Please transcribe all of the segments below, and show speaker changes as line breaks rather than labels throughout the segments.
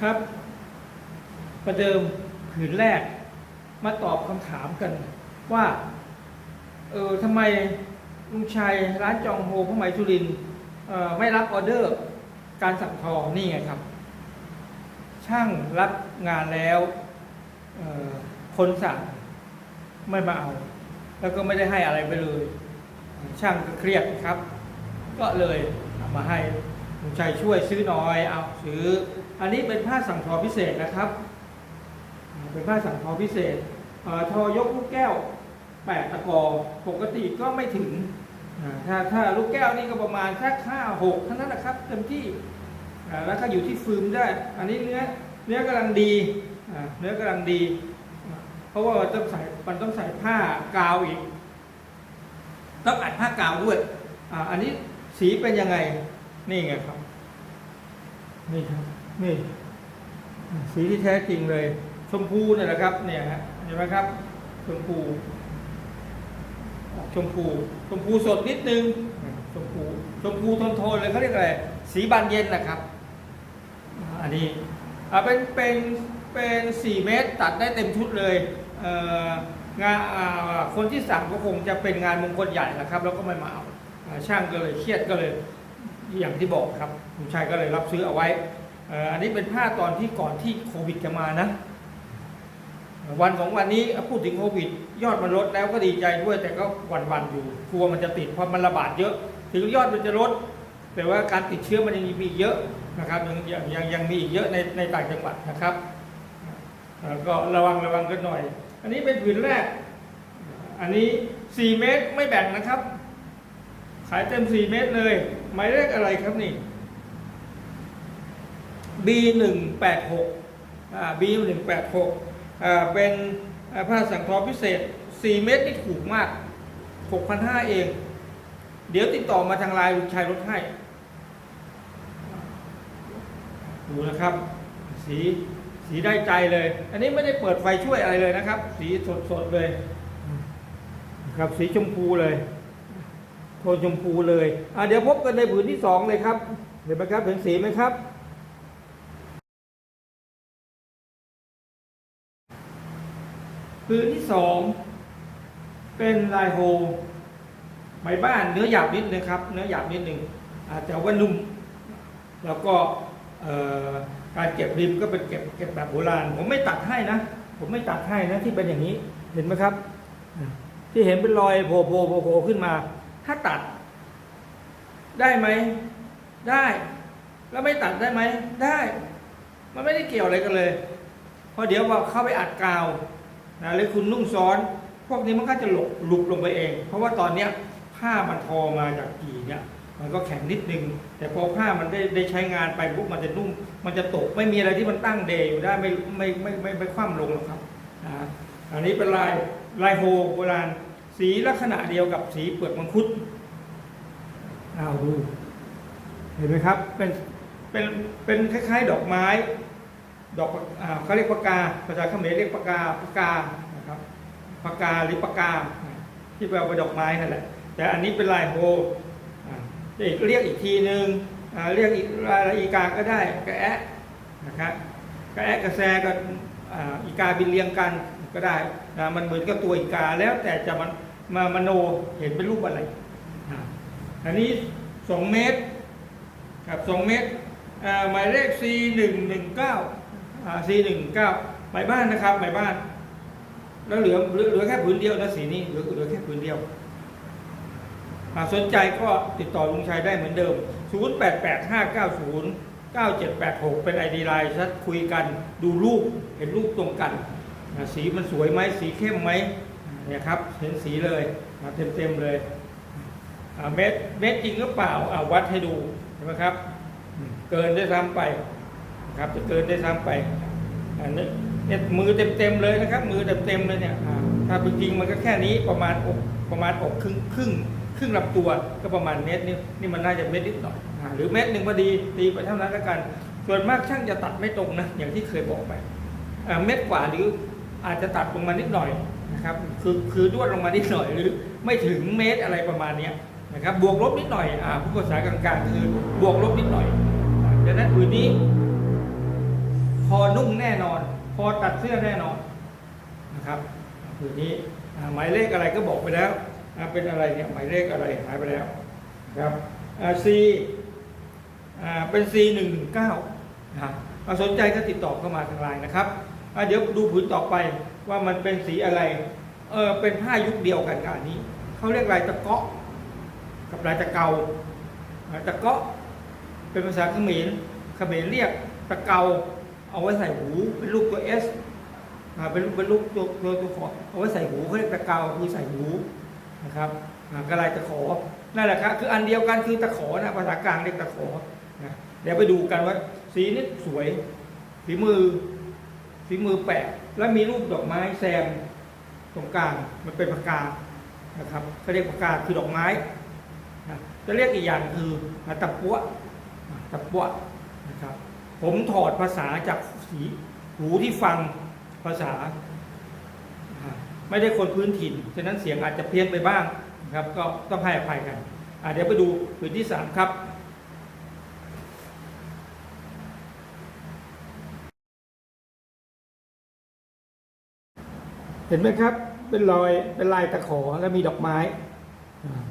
ครับ ประเดิมผืนแรกมาตอบคำถามกันว่า เออทำไมลุงชัยร้านจองโฮพระไหมสุรินออไม่รับออเดอร์การสั่งทองนี่ไงครับ ช่างรับงานแล้วออคนสั่งไม่มาเอา แล้วก็ไม่ได้ให้อะไรไปเลย ช่างก็เครียดครับ ก็เลยเอามาให้ ลุงชัยช่วยซื้อหน่อยเอาซื้อ อันนี้เป็นผ้าสั่งทอพิเศษนะครับ เป็นผ้าสั่งทอพิเศษเอทอยกลูกแก้วแปดตะกอปกติก็ไม่ถึงถ้าถ้าลูกแก้วนี่ก็ประมาณแค่ห้าหกเท่านั้นนะครับ เต็มที่แล้วก็อยู่ที่ฟืมได้ อันนี้เนื้อเนื้อกำลังดีเนื้อกำลังดี เพราะว่ามันต้องใส่มันต้องใส่ผ้ากาวอีก ต้องอัดผ้ากาวด้วยอ่าอันนี้สีเป็นยังไง นี่ไงครับ นี่ครับ นี่ สีที่แท้จริงเลย ชมพูเนี่ยแหละครับ เนี่ยฮะเห็นไหมครับ ชมพู ชมพู ชมพูสดนิดนึง ชมพู ชมพูโทนๆเลยเขาเรียกอะไร สีบานเย็นนะครับ อันนี้อ่าเป็นเป็นเป็นสี่เมตรตัดได้เต็มชุดเลยเอ่องานคนที่สั่งก็คงจะเป็นงานมงคลใหญ่แหละครับ แล้วก็ไม่มาเอาช่างก็เลยเครียดก็เลย อย่างที่บอกครับลุงชัยก็เลยรับซื้อเอาไว้อ,อันนี้เป็นผ้าตอนที่ก่อนที่โควิดจะมานะ วันของวันนี้พูดถึงโควิด ยอดมันลดแล้วก็ดีใจด้วยแต่ก็หวันๆอยู่กลัวมันจะติดเพราะมันระบาดเยอะ ถึงยอดมันจะลด แต่ว่าการติดเชื้อมันยังมีเยอะนะครับยังยังยังยงมีอีกเยอะในในต่างจังหวัดนะครับก็ระวังระวังกันหน่อย อันนี้เป็นผืนแรก อันนี้ 4 เมตรไม่แบ่งนะครับ ขายเต็ม 4 เมตรเลย หมายเลขอะไรครับนี่ B 1 8 6อ่า B 1 8 6อ่าเป็นผ้าสังทอพิเศษ 4 เมตรนี่ถูกมาก6,500เอง เดี๋ยวติดต่อมาทางไลน์ลุงชัยลดให้ ดูนะครับ สีสีได้ใจเลย อันนี้ไม่ได้เปิดไฟช่วยอะไรเลยนะครับ สีสดๆเลย ครับสีชมพูเลย โทนชมพูเลยอะเดี๋ยวพบกันในผืนที่สองเลยครับ เห็นไหมครับเห็นสีไหมครับ ผืนที่สองเป็นลายโฮไม้บ้านเนื้อหยาบนิดนึงครับ เนื้อหยาบนิดนึงอาจจะว่านุ่ม แล้วก็การเก็บริมก็เป็นเก็บเก็บแบบโบราณ ผมไม่ตัดให้นะ ผมไม่ตัดให้นะที่เป็นอย่างนี้ เห็นไหมครับ ที่เห็นเป็นรอยโผล่โผล่โผล่ขึ้นมา ถ้าตัด ได้ไหม ได้ แล้วไม่ตัดได้ไหม ได้ มันไม่ได้เกี่ยวอะไรกันเลยเพราะเดี๋ยวว่าเข้าไปอัดกาวนะหรือคุณนุ่งซ้อน พวกนี้มันก็จะหลบหลุบลงไปเอง เพราะว่าตอนเนี้ยผ้ามันทอมาจากกี่เนี่ยมันก็แข็งนิดนึง แต่พอผ้ามันได้ได้ใช้งานไปปุ๊บมันจะนุ่ม มันจะตกไม่มีอะไรที่มันตั้งเดย์อยู่ได้ไม่ไม่ไม่ไม่ไม่คว่ำลงหรอกครับนะอันนี้เป็นลายลายโฮโบราณ สีลักษณะเดียวกับสีเปลือกมังคุดเอาดู เห็นไหมครับ เป็นเป็นเป็นคล้าย ๆ ดอกไม้ ดอกอ่าเขาเรียกปากกาภาษาเขมรเรียกปากกาปากกานะครับปากกาหรือปากกา ที่แปลว่าดอกไม้นั่นแหละ แต่อันนี้เป็นลายโฮอ่าเรียกเรียกอีกทีหนึ่งเรียกอีกลายอีกาก็ได้กระแอะนะครับกระแอะกระแซก็อีกาบินเรียงกัน ก็ได้นะมันเหมือนกับตัวอีกาแล้วแต่จะมันมามโนเห็นเป็นรูปอะไรอันนี้สองเมตรครับสองเมตรหมายเลข C หนึ่งหนึ่งเก้า C หนึ่งเก้าหมายบ้านนะครับหมายบ้าน แล้วเหลือเหลือแค่ผืนเดียวนะสีนี้เหลือเหลือแค่ผืนเดียวหากสนใจก็ติดต่อลุงชัยได้เหมือนเดิม 0 8 8 5 9 0 9 7 8 6 เป็นไอดีไลน์ชัดคุยกันดูรูปเห็นรูปตรงกัน สีมันสวยไหมสีเข้มไหมเนี่ยครับเห็นสีเลยเต็มเต็มๆเลยเม็ดเม็ดจริงหรือเปล่าอ่าวัดให้ดูเห็นไหมครับ เกินได้ซ้ำไปครับจะเกินได้ซ้ำไปอันนี้เนี่ยมือเต็มๆเลยนะครับ มือเต็มๆเลยเนี่ยอ่าถ้าจริงๆมันก็แค่นี้ประมาณอกประมาณอกครึ่งครึ่งครึ่งลำตัวก็ประมาณเม็ดนี่นี่มันน่าจะเม็ดนิดหน่อยหรือเม็ดหนึ่งพอดีตีไปเท่านั้นแล้วกัน ส่วนมากช่างจะตัดไม่ตรงนะอย่างที่เคยบอกไปเม็ดกว่าหรือ อาจจะตัดลงมานิดหน่อยนะครับคือคือด้วนลงมานิดหน่อยหรือไม่ถึงเมตรอะไรประมาณนี้นะครับบวกลบนิดหน่อยอ่าผู้ภาษากลางๆคือบวกลบนิดหน่อยดังนั้นผืนนี้ พอนุ่งแน่นอน พอตัดเสื้อแน่นอนนะครับผืนนี้หมายเลขอะไรก็บอกไปแล้วเป็นอะไรเนี่ยหมายเลขอะไรหายไปแล้วครับซีเป็น C หนึ่งหนึ่งเก้านะสนใจก็ติดต่อเข้ามาทางไลน์นะครับ เดี๋ยวดูผืนต่อไปว่ามันเป็นสีอะไร เออเป็นผ้ายุคเดียวกันกับอันนี้เขาเรียกลายตะเกาะ กับลายตะเกาอ่าตะเกาะ เป็นภาษาเขมรเขมรเรียกตะเกา เอาไว้ใส่หูเป็นรูปตัวเอสเป็นรูปเป็นรูปตัวตัวตัวขอเอาไว้ใส่หูเขาเรียกตะเกาคือใส่หูนะครับกระลายตะขอนั่นแหละครับคืออันเดียวกันคือตะขอนะภาษากลางเรียกตะขอนะเดี๋ยวไปดูกันว่าสีนี้สวยฝีมือ ฝีมือแปะ แล้วมีรูปดอกไม้แซมตรงกลางมันเป็นปากกานะครับเขาเรียกปากกาคือดอกไม้นะจะเรียกอีกอย่างคือตะปัวตะปัวนะครับ ผมถอดภาษาจากสีหูที่ฟังภาษา ไม่ได้คนพื้นถิ่นฉะนั้นเสียงอาจจะเพี้ยนไปบ้างนะครับ ก็ต้องให้อภัยกันเดี๋ยวไปดูผืนที่สามครับ เห็นไหมครับ เป็นรอยเป็นลายตะขอแล้วมีดอกไม้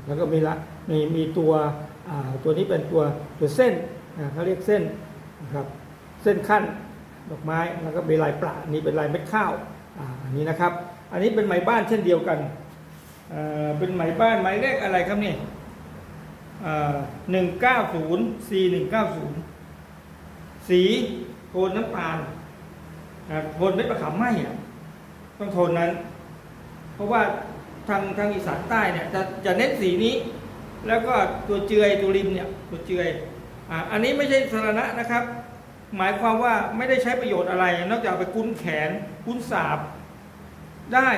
แล้วก็มีละมีมีตัวตัวนี้เป็นตัวตัวเส้นเขาเรียกเส้นนะครับเส้นขั้นดอกไม้แล้วก็มีลายปลานนี้เป็นลายเม็ดข้าวอันนี้นะครับ อันนี้เป็นไหมบ้านเช่นเดียวกันเป็นไหมบ้านหมเลขอะไรครับนี่หนึ่งเก้าศูนย์สี่หนึ่งเก้าศูนย์สีโทนน้ำตาลโทนเม็ดมะขามไหมอะ ต้องโทนนั้น เพราะว่าทางทางอีสานใต้เนี่ยจะจะเน้นสีนี้ แล้วก็ตัวเจือยตัวริมเนี่ยตัวเจือยอ่าอันนี้ไม่ใช่สาระนะครับ หมายความว่าไม่ได้ใช้ประโยชน์อะไร นอกจากไปกุ้นแขนกุ้นสาบได้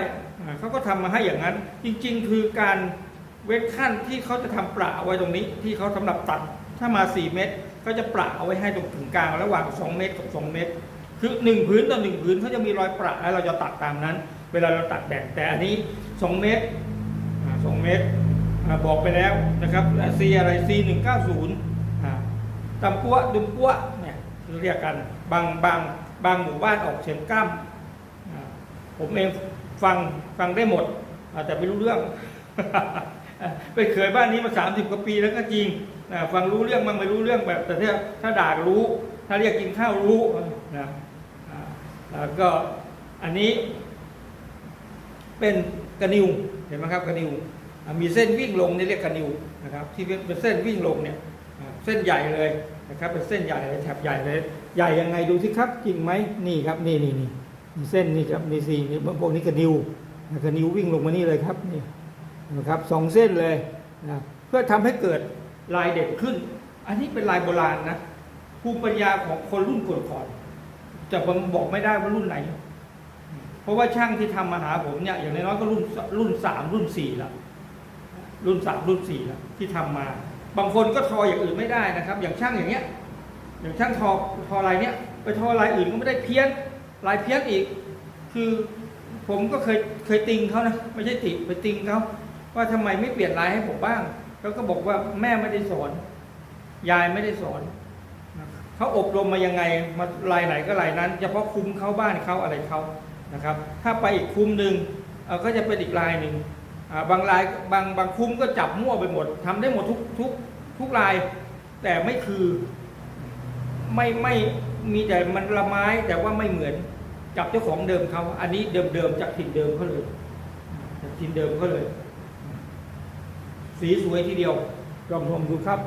อ่าเขาก็ทำมาให้อย่างนั้น จริงๆ คือการเว้นขั้นที่เขาจะทำประเอาไว้ตรงนี้ ที่เขาสำหรับตัดถ้ามา 4 เมตรเขาจะประเอาไว้ให้ตรงถึงกลางระหว่าง 2 เมตรกับ 2 เมตร คือ1พื้นต่อ1พื้นเขาจะมีรอยประแล้วเราจะตัดตามนั้น เวลาเราตัดแบ่งแต่อันนี้ 2 เมตรสอ่า2เมตรบอกไปแล้วนะครับซีอะไร C 1 9 0อ่าตำปัวดุมปัวเนี่ยเรียกกันบางบางบางหมู่บ้านออกเสียงก้ามผมเองฟังฟังได้หมด แต่ไม่รู้เรื่องไปเคยบ้านนี้มาสามสิบกว่าปีแล้วก็จริงฟังรู้เรื่องมันไม่รู้เรื่องแบบ แต่ถ้าถ้าด่ารู้ ถ้าเรียกกินข้าวรู้นะ แล้วก็อันนี้เป็นกระนิวเห็นไหมครับกระนิวอ่ามีเส้นวิ่งลงนี่เรียกกระนิวนะครับที่เป็นเป็นเส้นวิ่งลงเนี่ยเส้นใหญ่เลยนะครับเป็นเส้นใหญ่เลยแถบใหญ่เลยใหญ่ยังไงดูสิครับจริงไหมนี่ครับนี่นี่นี่มีเส้นนี่ครับนี่สี่นี่พวกนี้กระนิวกระนิววิ่งลงมานี่เลยครับนี่นะครับสองเส้นเลยนะเพื่อทำให้เกิดลายเด่นขึ้น อันนี้เป็นลายโบราณนะภูมิปัญญาของคนรุ่นก่อน ๆจะผมบอกไม่ได้ว่ารุ่นไหน เพราะว่าช่างที่ทำมาหาผมเนี่ยอย่างน้อยก็รุ่นรุ่นสามรุ่นสี่ล้วรุ่นสามรุ่นสี่ล้วที่ทำมา บางคนก็ทออย่างอื่นไม่ได้นะครับ อย่างช่างอย่างเงี้ย อย่างช่างทอทอลายเนี้ยไปทอลายอื่นก็ไม่ได้เพี้ยนลายเพี้ยนอีก คือผมก็เคยเคยติงเขานะไม่ใช่ติไปติงเขาว่าทำไมไม่เปลี่ยนลายให้ผมบ้างเขาก็บอกว่าแม่ไม่ได้สอน ยายไม่ได้สอน เขาอบรมมายังไงมาลายไหนก็ลายนั้น เฉพาะคุ้มเขาบ้านเขาอะไรเขานะครับ ถ้าไปอีกคุ้มหนึ่งก็จะเป็นอีกลายหนึ่งบางรายบางบางคุ้มก็จับมั่วไปหมดทำได้หมดทุกทุกทุกราย แต่ไม่คือไม่ไม่มีแต่มันละไม้แต่ว่าไม่เหมือนกับเจ้าของเดิมเขาอันนี้เดิมเดิมจากถิ่นเดิมเขาเลยจากถิ่นเดิมเขาเลย สีสวยทีเดียวลองชมดูครับ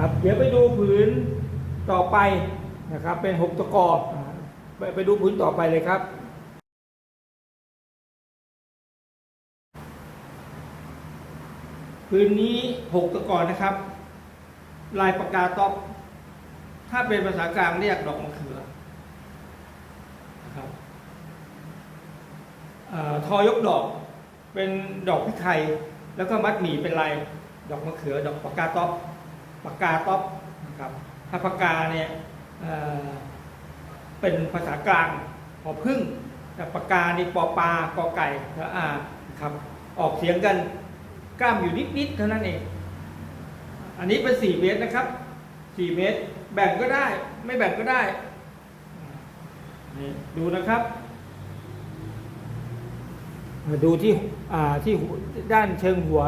ครับเดี๋ยวไปดูผืนต่อไปนะครับ เป็นหกตะกอไปไปดูผืนต่อไปเลยครับคืนนี้หกตะกอนนะครับ ลายปากกาต๊อกถ้าเป็นภาษากลางเรียกดอกมะเขือนะครับอทอยกดอกเป็นดอกพริกไทย แล้วก็มัดหมี่เป็นลายดอกมะเขือดอกปากกาต๊อก ปากกาต๊อกนะครับถ้าปากกาเนี่ยเเป็นภาษากลางพอพึ่งแต่ปากกานี่ปอปลากอไก่และอาครับออกเสียงกันกล้ามอยู่นิดๆเท่านั้นเอง อันนี้เป็น 4 เมตรนะครับ 4 เมตร แบ่งก็ได้ ไม่แบ่งก็ได้นี่ดูนะครับ ดูที่ที่ด้านเชิงหัว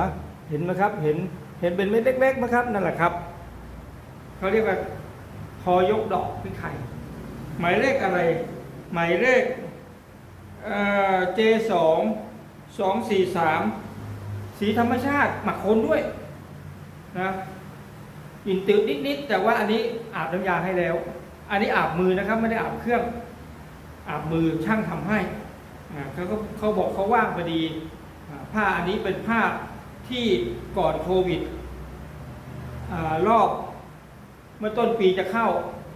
เห็นไหมครับ เห็น เห็นเป็นเม็ดเล็กๆไหมครับ นั่นแหละครับ เขาเรียกว่าคอยกดอกพิไข่หมายเลขอะไร หมายเลขเจสองสองสี่สามสีธรรมชาติหมักคนด้วยนะกลิ่นตืดนิดๆแต่ว่าอันนี้อาบน้ำยาให้แล้ว อันนี้อาบมือนะครับไม่ได้อาบเครื่อง อาบมือช่างทำให้เขาก็เขาบอกเขาว่างพอดีผ้าอันนี้เป็นผ้าที่ก่อนโควิดอรอบ เมื่อต้นปีจะเข้า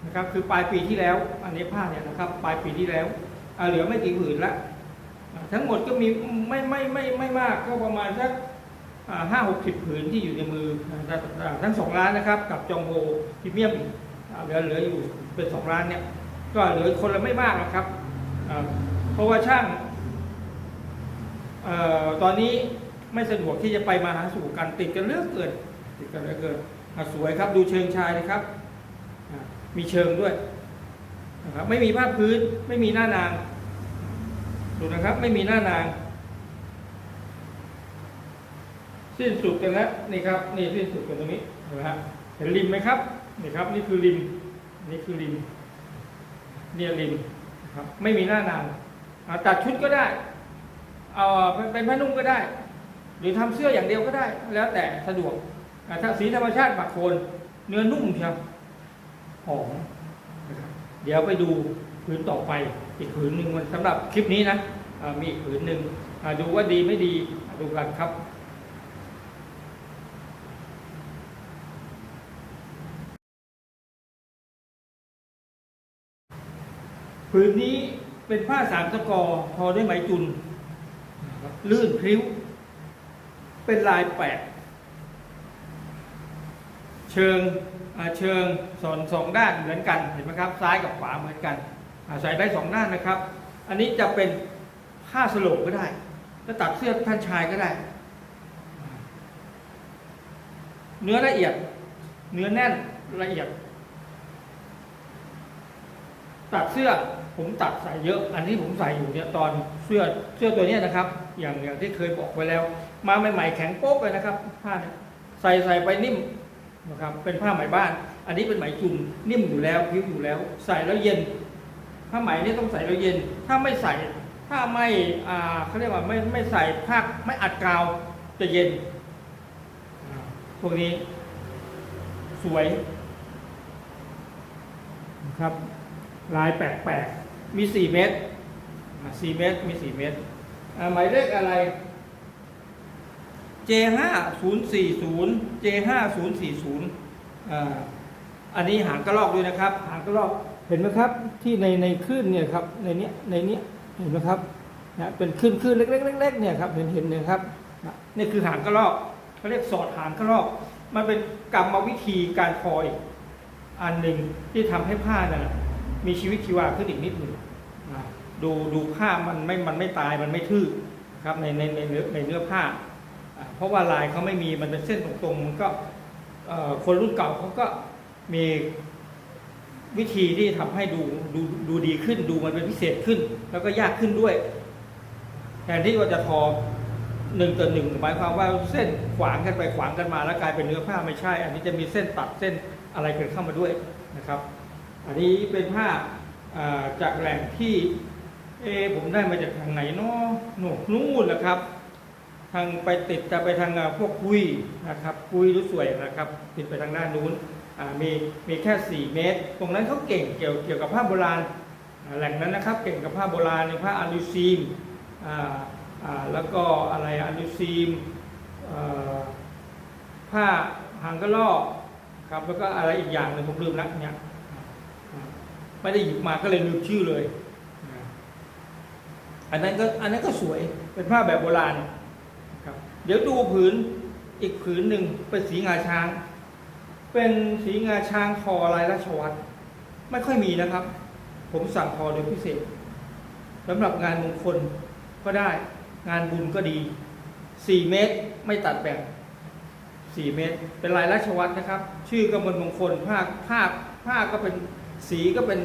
นะครับคือปลายปีที่แล้วอันนี้ผ้าเนี่ยนะครับปลายปีที่แล้วเหลือไม่กี่ผืนละทั้งหมดก็มีไม่ไม่ไม่ไม่มากก็ประมาณสักห้าหกสิบผืนที่อยู่ในมือทั้งสองร้านนะครับ กับจองโฮพรีเมียมอีกเหลือเหลืออยู่เป็นสองร้านเนี่ยก็เหลือคนละไม่มากนะครับอ่าเพราะว่าช่างออตอนนี้ไม่สะดวกที่จะไปมาหาสู่กันติดกันเลือกเกินติดกันเลือเกิน สวยครับดูเชิงชายนะครับ มีเชิงด้วยนะครับไม่มีผ้าพื้นไม่มีหน้านางดูนะครับไม่มีหน้านาง สิ้นสุดกันแล้วนี่ครับนี่สิ้นสุดกันตรงนี้เห็นไหมครับเห็นริมไหมครับนี่ครับ นี่คือริมนี่คือริมเนี่ยริมนะครับไม่มีหน้านางอ่าตัดชุดก็ได้เอาเป็นผ้านุ่งก็ได้ หรือทำเสื้ออย่างเดียวก็ได้ แล้วแต่สะดวก ถ้าสีธรรมชาติปักโคนเนื้อนุ่มครับหอมครับเดี๋ยวไปดูผืนต่อไปอีกผืนหนึ่งมันสำหรับคลิปนี้นะมีอีกผืนหนึ่งดูว่าดีไม่ดีดูกันครับผืนนี้เป็นผ้าสามตะกอทอด้วยไหมจุน ลื่นพริ้ว เป็นลายแปะ เชิงเชิงสอนสองด้านเหมือนกันเห็นไหมครับซ้ายกับขวาเหมือนกันใส่ได้สองด้านนะครับ อันนี้จะเป็นผ้าสโลกก็ได้จะตัดเสื้อท่านชายก็ได้ เนื้อละเอียด เนื้อแน่นละเอียด ตัดเสื้อผมตัดใส่เยอะ อันที่ผมใส่อยู่เนี่ยตอนเสื้อเสื้อตัวนี้นะครับ อย่างอย่างที่เคยบอกไปแล้ว มาใหม่ๆแข็งโป๊กเลยนะครับผ้าเนี่ยใส่ใส่ไปนิ่ม นะครับเป็นผ้าไหมบ้าน อันนี้เป็นไหมจุ่มนิ่มอยู่แล้วผิวอยู่แล้ว ใส่แล้วเย็น ผ้าไหมนี่ต้องใส่แล้วเย็น ถ้าไม่ใส่ถ้าไม่อ่าเขาเรียกว่าไม่ไม่ใส่ผ้าไม่อัดกาวจะเย็นพวกนี้ สวยนะครับลายแปลกๆมี 4 เมตรอ่า4เมตรมี 4 เมตรหมายเลขอะไร J5040 J5040 อ่าอันนี้หางกระรอกด้วยนะครับ หางกระรอกเห็นไหมครับที่ในในคลื่นเนี่ยครับในเนี้ยในเนี้ยเห็นไหมครับนะเป็นคลื่นคลื่นเล็กๆเล็กๆเนี่ยครับเห็นเห็นเนี่ยครับนี่คือหางกระรอกเขาเรียกสอดหางกระรอก มันเป็นกรรมวิธีการคอยอันหนึ่งที่ทำให้ผ้าน่ะมีชีวิตชีวาขึ้นอีกนิดหนึ่งดูดูผ้ามันไม่มันไม่ตายมันไม่ทื่อครับในในในเนื้อในเนื้อผ้า ราะว่าลายเขาไม่มีมันเป็นเส้นตรงๆมันก็คนรุ่นเก่าเขาก็มีวิธีที่ทำให้ดูดูดูดีขึ้น ดูมันเป็นพิเศษขึ้น แล้วก็ยากขึ้นด้วยแทนที่ว่าจะทอหนึ่งต่อหนึ่งหมายความว่าเส้นขวางกันไปขวางกันมา แล้วกลายเป็นเนื้อผ้าไม่ใช่ อันนี้จะมีเส้นตัดเส้นอะไรเกิดเข้ามาด้วยนะครับ อันนี้เป็นผ้าจากแหล่งที่ เอผมได้มาจากทางไหนเนาะหนูนู่นนะครับ ทางไปติดจะไปทางพวกกุยนะครับกุยหรือสวยนะครับ ติดไปทางด้านนู้นมีมีแค่ 4 เมตร ตรงนั้นเขาเก่งเกี่ยวเกี่ยวกับผ้าโบราณแหล่งนั้นนะครับ เก่งกับผ้าโบราณในผ้าอันดูซีมแล้วก็อะไรอันดูซีมผ้าหางกระรอกครับแล้วก็อะไรอีกอย่างหนึ่งผมลืมล้วเนี่ยไม่ได้หยิบมาก็เลยลืมชื่อเลย อันนั้นก็อันนั้นก็สวยเป็นผ้าแบบโบราณ เดี๋ยวดูผืนอีกผืนหนึ่งเป็นสีงาช้าง เป็นสีงาช้างทอลายราชวัตรไม่ค่อยมีนะครับ ผมสั่งทอโดยพิเศษสำหรับงานมงคลก็ได้งานบุญก็ดี 4 เมตรไม่ตัดแบ่ง4 เมตร เป็นลายราชวัตรนะครับ ชื่อกำมลมงคลผ้าผ้าผ้าก็เป็นสีก็เป็น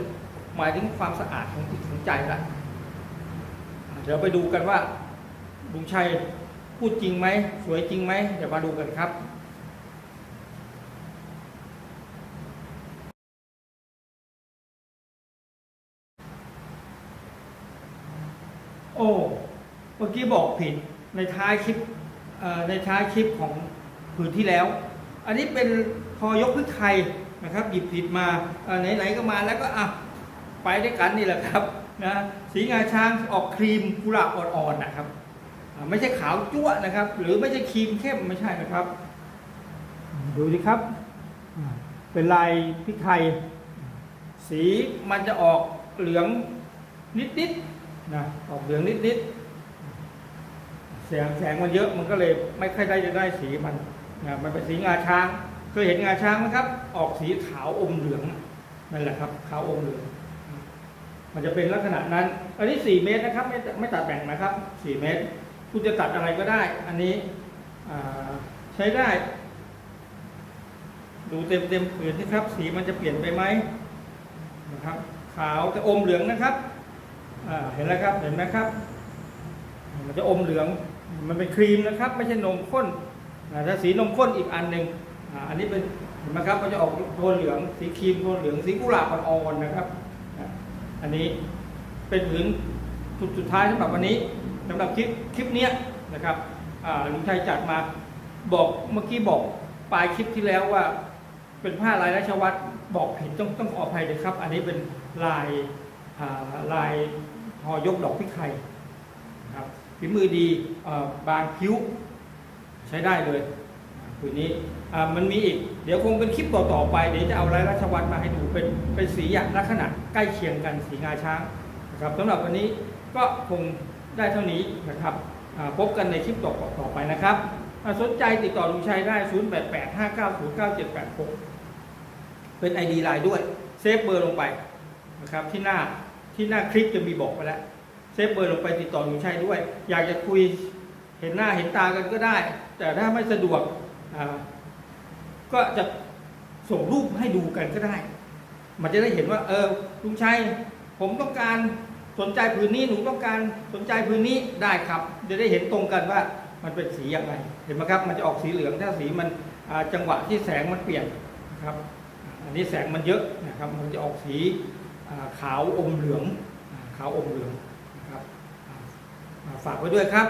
หมายถึงความสะอาดของจิตของใจละเดี๋ยวไปดูกันว่าลุงชัย พูดจริงไหม สวยจริงไหม เดี๋ยวมาดูกันครับโอ้เมื่อกี้บอกผิดในท้ายคลิปในท้ายคลิปของผืนที่แล้ว อันนี้เป็นพอยกพริกไทยนะครับ หยิบผิดมาไหนๆก็มาแล้วก็อะไปด้วยกันนี่แหละครับนะสีงาช้างออกครีมกุหลาบอ่อนๆนะครับ ไม่ใช่ขาวจั่วนะครับ หรือไม่ใช่ครีมเข้มไม่ใช่นะครับ ดูสิครับ เป็นลายพริกไทย สีมันจะออกเหลืองนิดๆนะออกเหลืองนิดๆแสงแสงมันเยอะมันก็เลยไม่ค่อยได้จะได้สีมันนะมันเป็นสีงาช้างเคยเห็นงาช้างไหมครับ ออกสีขาวอมเหลืองนั่นแหละครับขาวอมเหลืองมันจะเป็นลักษณะนั้น อันนี้ 4 เมตรนะครับ ไม่ไม่ตัดแบ่งนะครับ 4 เมตร คุณจะตัดอะไรก็ได้ อันนี้ใช้ได้ ดูเต็มเต็มผืนนะครับ สีมันจะเปลี่ยนไปไหมนะครับ ขาวจะอมเหลืองนะครับเห็นแล้วครับเห็นไหมครับ มันจะอมเหลือง มันเป็นครีมนะครับ ไม่ใช่นมข้นถ้าสีนมข้นอีกอันหนึ่งอันนี้เป็นเห็นไหมครับมันจะออกโทนเหลือง สีครีมโทนเหลืองสีกุหลาบอ่อนๆนะครับ อันนี้เป็นผืนสุดสุดท้ายสำหรับวันนี้ สำหรับคลิปคลิปนี้นะครับลุงชัยจัดมาบอกเมื่อกี้บอกปลายคลิปที่แล้วว่า เป็นผ้าลายราชวัตรบอกผิดต้องต้องขออภัยเลยครับ อันนี้เป็นลายาลายทอยกดอกพริกไทยครับฝีมือดีอบางคิ้วใช้ได้เลยผืนนี้มันมีอีก เดี๋ยวคงเป็นคลิปต่อๆไป เดี๋ยวจะเอาลายราชวัตรมาให้ดูเป็นเป็นสีอย่างลักษณะใกล้เคียงกันสีงาช้างนะครับสำหรับวันนี้ก็คง ได้เท่านี้นะครับอ่าพบกันในคลิปต่อต่อไปนะครับอ่าสนใจติดต่อลุงชัยได้ 0885909786 เป็น ID ไลน์ด้วย เซฟเบอร์ลงไปนะครับที่หน้าที่หน้าคลิปจะมีบอกไปแล้ว เซฟเบอร์ลงไปติดต่อลุงชัยด้วย อยากจะคุยเห็นหน้าเห็นตากันก็ได้ แต่ถ้าไม่สะดวกอ่าก็จะส่งรูปให้ดูกันก็ได้ มันจะได้เห็นว่า เออลุงชัยผมต้องการ สนใจพื้นนี้หนูต้องการสนใจพื้นนี้ได้ครับจะได้เห็นตรงกันว่ามันเป็นสีอย่างไรเห็นไหมครับ มันจะออกสีเหลืองถ้าสีมันจังหวะที่แสงมันเปลี่ยนนะครับ อันนี้แสงมันเยอะนะครับ มันจะออกสีขาวอมเหลืองขาวอมเหลืองนะครับฝากไว้ด้วยครับ